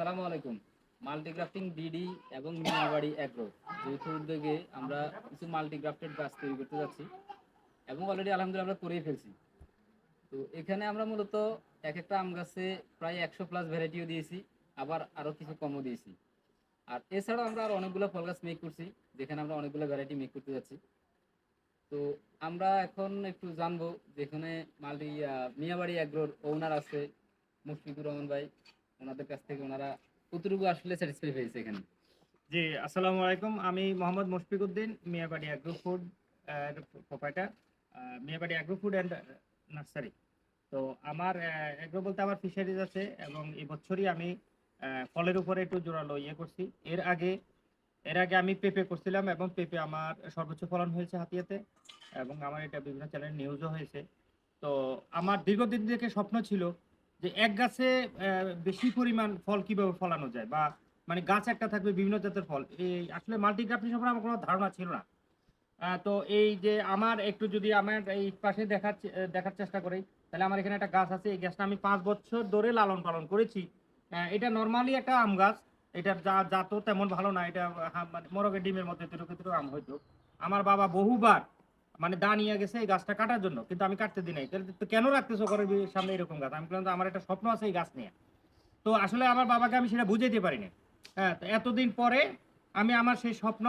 আসসালামু আলাইকুম। Multigrafting DD এবং মিনাবাড়ি অ্যাগ্রো যৌথ উদ্যোগে আমরা কিছু মাল্টিগ্রাফটেড গাছ তৈরি করতে যাচ্ছি এবং অলরেডি আলহামদুলিল্লাহ আমরা করেই ফেলছি। তো এখানে আমরা মূলত এক একটা আম গাছে প্রায় একশো প্লাস ভ্যারাইটিও দিয়েছি, আবার আরও কিছু কমও দিয়েছি। আর এছাড়াও আমরা আর অনেকগুলো ফল গাছ মেক করছি, যেখানে আমরা অনেকগুলো ভ্যারাইটি মেক করতে যাচ্ছি। তো আমরা এখন একটু জানব যেখানে মাল্টি মিয়াবাড়ি অ্যাগ্রোর ওনার আছে মুশফিকুর রহমান ভাই। ওনাদের কাছ থেকে ওনারা কতটুকু আসলে স্যাটিসফাই হয়েছে এখানে? জি, আসসালামু আলাইকুম। আমি Mohammad Mushfiq Uddin Miabari agro food proprietor Miabari agro food and nursery তো আমার অ্যাগ্রো বলতে আমার ফিশারিজ আছে এবং এই বছরই আমি ফলের উপরে একটু জোরালো ইয়ে করছি। এর আগে এর আগে আমি পেঁপে করছিলাম এবং পেঁপে আমার সর্বোচ্চ ফলন হয়েছে হাতিয়াতে এবং আমার এটা বিভিন্ন চ্যানেল নিউজও হয়েছে। তো আমার দীর্ঘদিন থেকে স্বপ্ন ছিল যে এক গাছে বেশি পরিমাণ ফল কীভাবে ফলানো যায়? বা মানে গাছ একটা থাকবে, বিভিন্ন জাতের ফল। এই, আসলে মাল্টিগ্রাফটি সম্পর্কে আমার কোনো ধারণা ছিল না। তো এই যে আমার একটু যদি আমার এই পাশে দেখার দেখার চেষ্টা করি, তাহলে আমার এখানে একটা গাছ আছে। এই গাছটা আমি পাঁচ বছর ধরে লালন পালন করেছি। এটা নর্মালি একটা আম গাছ। এটার যা জাতও তেমন ভালো না। এটা মানে মোরগের ডিমের মধ্যে তেরো তেরো আম হয়তো। আমার বাবা বহুবার মানে দা নিয়ে গেছে এই গাছটা কাটার জন্য কিন্তু আমি কাটতে দিই নাই। তাহলে তো কেন রাখতেছো ঘরের সামনে এরকম গাছ? আমি বললাম আমার একটা স্বপ্ন আছে এই গাছ নিয়ে। তো আসলে আমার বাবাকে আমি সেটা বুঝে বুঝাইতে পারিনি। হ্যাঁ তো এতদিন পরে আমি আমার সেই স্বপ্ন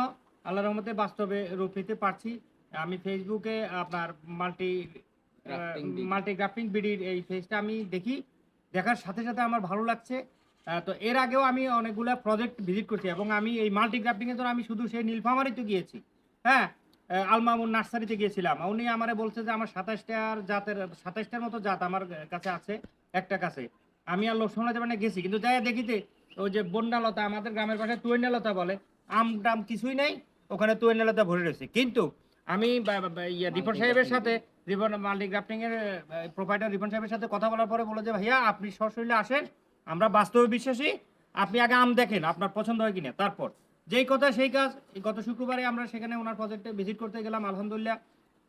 আল্লাহ রহমতে বাস্তবে রূপ নিতে পারছি। আমি ফেসবুকে আপনার multi Grafting bee। Multi grafting বিডির এই ফেজটা আমি দেখি। দেখার সাথে সাথে আমার ভালো লাগছে। তো এর আগেও আমি অনেকগুলো প্রজেক্ট ভিজিট করছি এবং আমি এই মাল্টি গ্রাফটিং জন্য আমি শুধু সেই নীলফামারিতে গিয়েছি। হ্যাঁ আলমামুন নার্সারিতে গিয়েছিলাম। উনি আমারে বলছে যে আমার সাতাশটার জাতের সাতাশটার মতো জাত আমার কাছে আছে একটা কাছে। আমি আর লোক সামলাতে পারি গেছি কিন্তু যাই দেখিতে ওই যে বন্যালতা আমাদের গ্রামের পাশে তুয়েন্যালতা বলে আম টাম কিছুই নেই ওখানে তুয়েন্যালতা ভরে রয়েছে। কিন্তু আমি ইয়া রিপন সাহেবের সাথে রিপন মাল্টি গ্রাফটিং এর প্রোভাইডার রিপন সাহেবের সাথে কথা বলার পরে বলে যে ভাইয়া আপনি সশরীরে আসেন আমরা বাস্তবে বিশ্বাসী আপনি আগে আম দেখেন আপনার পছন্দ হয় কিনা তারপর। যেই কথা সেই কাজ গত শুক্রবারে আমরা সেখানে ওনার প্রজেক্টে ভিজিট করতে গেলাম আলহামদুলিল্লাহ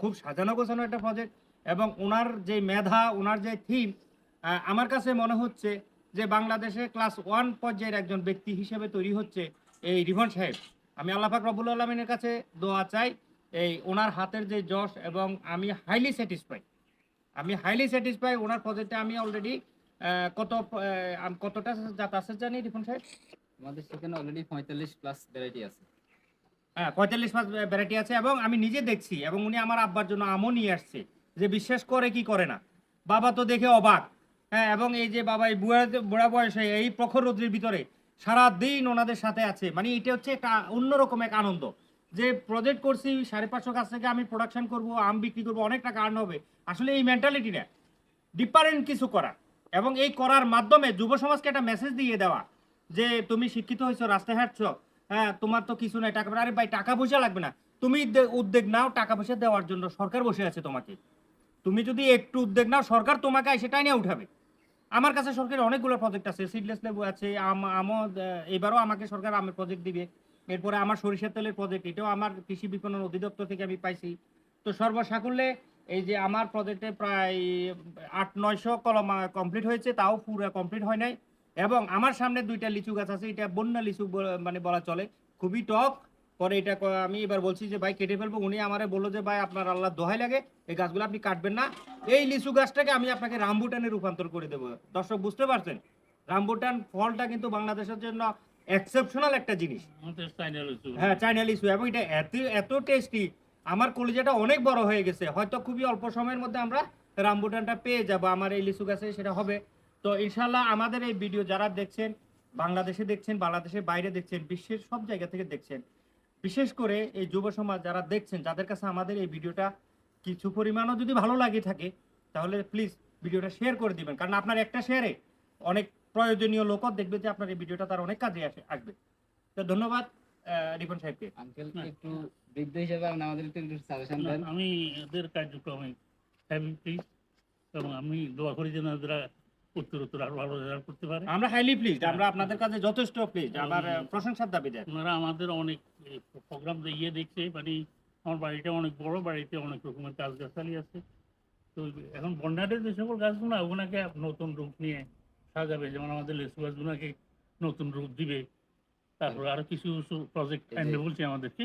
খুব সাজানো গোছানো একটা প্রজেক্ট এবং ওনার যে মেধা ওনার যে থিম আমার কাছে মনে হচ্ছে যে বাংলাদেশে ক্লাস ওয়ান পর্যায়ের একজন ব্যক্তি হিসেবে তৈরি হচ্ছে এই রিভন সাহেব আমি আল্লাহাক রবুল আলমিনের কাছে দোয়া চাই এই ওনার হাতের যে যশ এবং আমি হাইলি স্যাটিসফাই আমি হাইলি স্যাটিসফাই ওনার প্রজেক্টে আমি অলরেডি কত কতটা জাত আছে জানি রিপন সাহেব আমাদের সেখানে অলরেডি পঁয়তাল্লিশ প্লাস ভ্যারাইটি আছে। হ্যাঁ পঁয়তাল্লিশ পাঁচ ভ্যারাইটি আছে এবং আমি নিজে দেখছি এবং উনি আমার আব্বার জন্য আমও নিয়ে আসছে যে বিশ্বাস করে কি করে না। বাবা তো দেখে অবাক। হ্যাঁ এবং এই যে বাবা, এই বুড়া বুড়া বয়সে এই প্রখর রৌদ্রের ভিতরে সারা দিন ওনাদের সাথে আছে। মানে এটা হচ্ছে একটা অন্যরকম এক আনন্দ। যে প্রজেক্ট করছি, সাড়ে পাঁচশো কাছ থেকে আমি প্রোডাকশন করব, আম বিক্রি করব, অনেক টাকা আর্ন হবে। আসলে এই মেন্টালিটি না ডিফারেন্ট কিছু করা এবং এই করার মাধ্যমে যুব সমাজকে একটা মেসেজ দিয়ে দেওয়া। যে তুমি শিক্ষিত হয়েছো, রাস্তায় হাঁটছো হ্যাঁ তোমার তো কিছু নাই, টাকা আরে ভাই, টাকা পয়সা লাগবে না। তুমি উদ্যোগ নাও, টাকা পয়সা দেওয়ার জন্য। সরকার বসে আছে তোমাকে। তুমি যদি একটু উদ্যোগ নাও, সরকার তোমাকে সেটাই নিয়ে উঠাবে। আমার কাছে সরকারের অনেকগুলো প্রজেক্ট আছে। সিডলেস লেবু আছে, আম, আমও এবারও আমাকে সরকার আমের প্রজেক্ট দিবে। এরপরে আমার সরিষার তেলের প্রজেক্ট এটাও আমার কৃষি বিপণন অধিদপ্তর থেকে আমি পাইছি। তো সর্বসাকুল্যে এই যে আমার প্রজেক্টে প্রায় আট, নয়শো কলম কমপ্লিট হয়েছে, তাও পুরো কমপ্লিট হয় নাই। এবং আমার সামনে দুইটা লিচু গাছ আছে এটা বন্যা লিচু মানে বলা চলে। খুবই টক। পরে এটা আমি এবার বলছি যে ভাই কেটে ফেলব। উনি আমারে বলল যে ভাই আপনার আল্লাহ দোহাই লাগে এই গাছগুলো আপনি কাটবেন না। এই লিচু গাছটাকে আমি আপনাকে রামবুটানে রূপান্তর করে দেবো। দর্শক বুঝতে পারছেন? রামবুটান ফলটা কিন্তু বাংলাদেশের জন্য এক্সেপশনাল একটা জিনিস। হ্যাঁ চাইনা লিচু। এবং এটা এত এত টেস্টি আমার কলিজাটা অনেক বড় হয়ে গেছে। হয়তো খুবই অল্প সময়ের মধ্যে আমরা রামবুটানটা পেয়ে যাব। আমার এই লিচু গাছে সেটা হবে। তো ইনশাল্লাহ আমাদের এই ভিডিও যারা দেখছেন বাংলাদেশে দেখছেন বাংলাদেশের বাইরে দেখছেন বিশ্বের সব জায়গা থেকে দেখছেন বিশেষ করে এই যুব সমাজ যারা দেখছেন যাদের কাছে আমাদের এই ভিডিওটা কিছু পরিমাণও যদি ভালো লাগে থাকে তাহলে প্লিজ ভিডিওটা শেয়ার করে দিবেন। কারণ আপনার একটা শেয়ারে অনেক প্রয়োজনীয় লোকও দেখবে যে আপনার এই ভিডিওটা তার অনেক কাজে আসে আসবে। তো ধন্যবাদ আহ, রিপন সাহেবকে। আঙ্কেল। একটু বৃদ্ধ হিসেবে আমাদের একটু একটু সাজেশন দেন। আমি এদের কার্যক্রমে হ্যাভি প্লিজ এবং আমি দোয়া করি যেন এরা উত্তর উত্তর আরও ভালো রেজাল্ট করতে পারে। আমরা হাইলি প্লিজড আমরা আপনাদের কাছে যথেষ্ট আহ, প্রশংসার দাবিদার। ওনারা আমাদের অনেক প্রোগ্রাম ইয়ে দেখছে মানে আমার বাড়িটা অনেক বড় বাড়িতে অনেক রকমের গাছ গাছালি আছে। তো এখন বন্যাটের যে সকল গাছগুলো ওগুলোকে নতুন রূপ নিয়ে সাজাবে যেমন আমাদের লেচু গাছগুলোকে নতুন রূপ দিবে। তারপরে আরও কিছু কিছু প্রজেক্ট আনবে বলছে আমাদেরকে।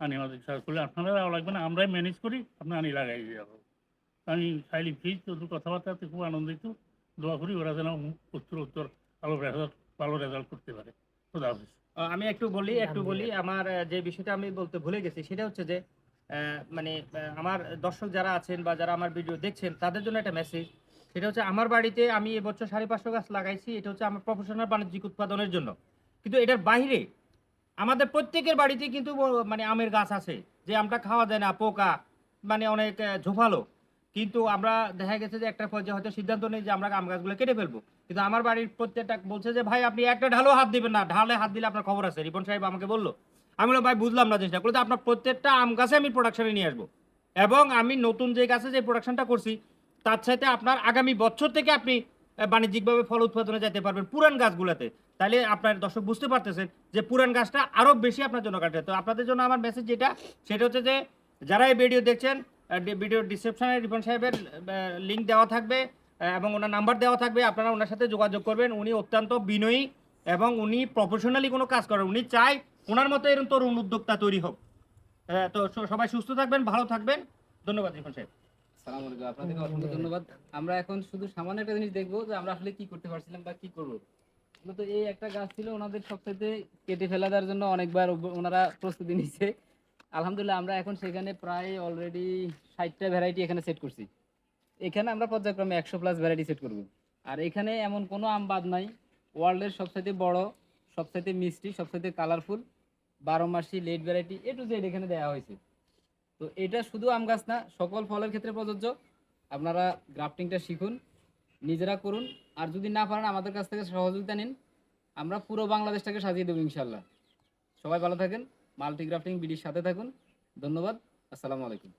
আনি আমাদের সাহায্য করলে আপনারা লাগবে না আমরাই ম্যানেজ করি আপনি আনি লাগাই যাব। আমি খাইলি ফিজ তো কথাবার্তাতে খুব আনন্দিত। দোয়া করি, ওরা যেন উত্তর উত্তর ভালো রেজাল্ট ভালো রেজাল্ট করতে পারে। খোদা হাফিজ। আমি একটু বলি একটু বলি, আমার যে বিষয়টা আমি বলতে ভুলে গেছি, সেটা হচ্ছে যে মানে আমার দর্শক যারা আছেন বা যারা আমার ভিডিও দেখছেন, তাদের জন্য একটা মেসেজ সেটা হচ্ছে, আমার বাড়িতে আমি এবছর সাড়ে পাঁচশো গাছ লাগাইছি, এটা হচ্ছে আমার প্রফেশনাল বাণিজ্যিক উৎপাদনের জন্য। কিন্তু এটার বাইরে, আমাদের প্রত্যেকের বাড়িতে কিন্তু মানে আমের গাছ আছে, যে আমটা খাওয়া যায় না, পোকা মানে অনেক ঝোপালো কিন্তু আমরা দেখা গেছে যে একটা পর্যায়ে হয়তো সিদ্ধান্ত নেই যে আমরা আম গাছগুলো কেটে ফেলব। কিন্তু আমার বাড়ির প্রত্যেকটা বলছে যে, ভাই, আপনি একটা ঢালও হাত দিবেন না। ঢালে হাত দিলে আপনার খবর আছে। রিপন সাহেব আমাকে বলল। আমি বললাম, ভাই, বুঝলাম না জিনিসটা। বলতে আপনার প্রত্যেকটা আম গাছে আমি প্রোডাকশনে নিয়ে আসব। এবং আমি নতুন যে গাছে যে প্রোডাকশনটা করছি, তার সাথে আপনার আগামী বছর থেকে আপনি বাণিজ্যিকভাবে ফল উৎপাদনে যেতে পারবেন পুরান গাছগুলোতে। তাহলে আপনার দর্শক বুঝতে পারতেছেন যে, পুরান গাছটা আরও বেশি আপনার জন্য কাটে। তো আপনাদের জন্য আমার মেসেজ যেটা, সেটা হচ্ছে যে, যারা এই ভিডিও দেখছেন ভিডিও ডিসক্রিপশনে রিপন সাহেবের লিঙ্ক দেওয়া থাকবে এবং ওনার নাম্বার দেওয়া থাকবে। আপনারা ওনার সাথে যোগাযোগ করবেন। উনি অত্যন্ত বিনয়ী এবং উনি প্রফেশনালি কোনো কাজ করেন। উনি চায় ওনার মতো এরকম তরুণ উদ্যোক্তা তৈরি হোক। তো সবাই সুস্থ থাকবেন, ভালো থাকবেন। ধন্যবাদ রিপন সাহেব। ধন্যবাদ। আমরা এখন শুধু সামান্য একটা জিনিস দেখব যে আমরা আসলে কি করতে পারছিলাম বা কি করব। তো এই একটা গাছ ছিল ওনাদের সবসাথে কেটে ফেলা দেওয়ার জন্য অনেকবার ওনারা প্রস্তুতি নিচ্ছে আলহামদুলিল্লাহ, আমরা এখন সেখানে প্রায় অলরেডি ষাটটা ভ্যারাইটি এখানে সেট করছি। এখানে আমরা পর্যায়ক্রমে একশো প্লাস ভ্যারাইটি সেট করব। আর এখানে এমন কোনো আম বাদ নাই। ওয়ার্ল্ডের সবসাথে বড় সবসাথে মিষ্টি সবসাথে কালারফুল বারো মাসি late variety A to Z এখানে দেওয়া হয়েছে। তো এটা শুধু আম গাছ না, সকল ফলের ক্ষেত্রে প্রযোজ্য। আপনারা গ্রাফটিংটা শিখুন, নিজেরা করুন। আর যদি না পারেন আমাদের কাছ থেকে সহযোগিতা নিন। আমরা পুরো বাংলাদেশটাকে সাজিয়ে দেবো ইনশাল্লাহ সবাই ভালো থাকেন। মাল্টি গ্রাফটিং বিডির সাথে থাকুন। ধন্যবাদ। আসসালামু আলাইকুম।